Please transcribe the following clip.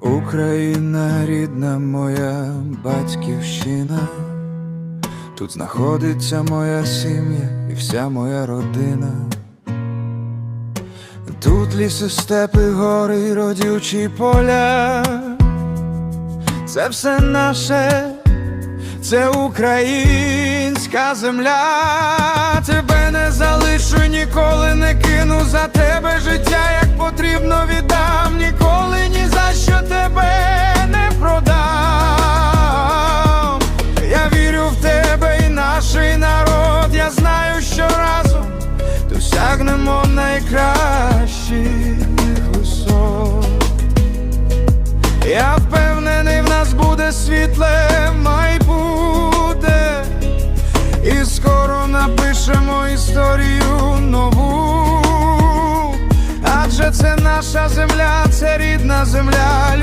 Україна рідна моя батьківщина, тут знаходиться моя сім'я і вся моя родина. Тут ліси, степи, гори, родючі поля. Це все наше, це українська земля, тебе не залишу, ніколи не кину за тебе. Напишемо історію нову. Адже це наша земля, це рідна земля.